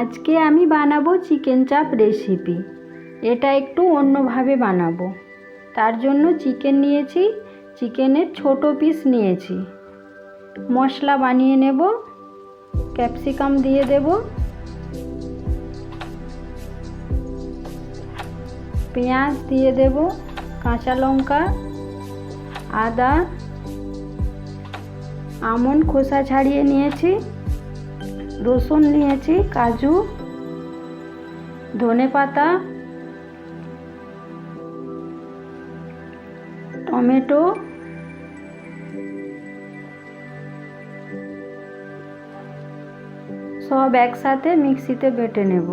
আজকে আমি বানাবো চিকেন চাপ রেসিপি। এটা একটু অন্যভাবে বানাবো। তার জন্য চিকেন নিয়েছি, চিকেনের ছোট পিস নিয়েছি। মশলা বানিয়ে নেব ক্যাপসিকাম দিয়ে দেব। পেঁয়াজ দিয়ে দেব, কাঁচা লঙ্কা, আদা আমন খোসা ছাড়িয়ে নিয়েছি। রসুন নিয়েছি, কাজু, ধনে পাতা, টমেটো, সব একসাথে মিক্সিতে বেটে নেব।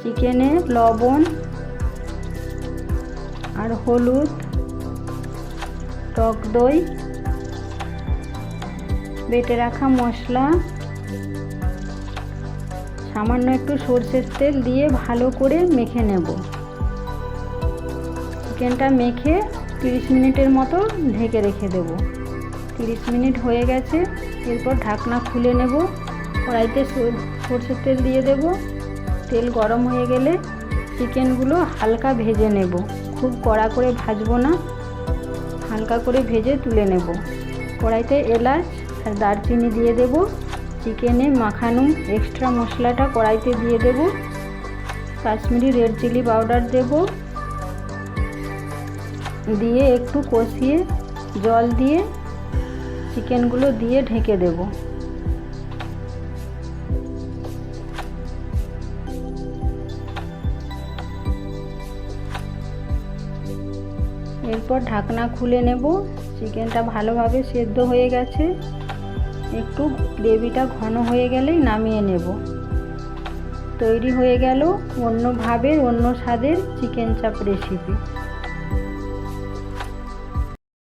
চিকেনে লবণ আর হলুদ, টক দই, বেটে রাখা মশলা সামান্য একটু সর্ষের তেল দিয়ে ভালো করে মেখে নেব। চিকেনটা মেখে তিরিশ মিনিটের মতো ঢেকে রেখে দেব। তিরিশ মিনিট হয়ে গেছে, এরপর ঢাকনা খুলে নেব। কড়াইতে সর্ষের তেল দিয়ে দেব। তেল গরম হয়ে গেলে চিকেনগুলো হালকা ভেজে নেব। খুব কড়া করে ভাজবো না, হালকা করে ভেজে তুলে নেব। কড়াইতে এলাচ আর দারচিনি দিয়ে দেব। চিকেনে মাখানো এক্সট্রা মশলাটা কড়াইতে দিয়ে দেব। কাশ্মীরি রেড চিলি পাউডার দেব। দিয়ে একটু কষিয়ে জল দিয়ে চিকেনগুলো দিয়ে ঢেকে দেব। এরপর ঢাকনা খুলে নেব। চিকেনটা ভালোভাবে সেদ্ধ হয়ে গেছে। একটু গ্রেভিটা ঘন হয়ে গেলেই নামিয়ে নেব। তৈরি হয়ে গেল অন্যভাবে অন্য স্বাদের চিকেন চাপ রেসিপি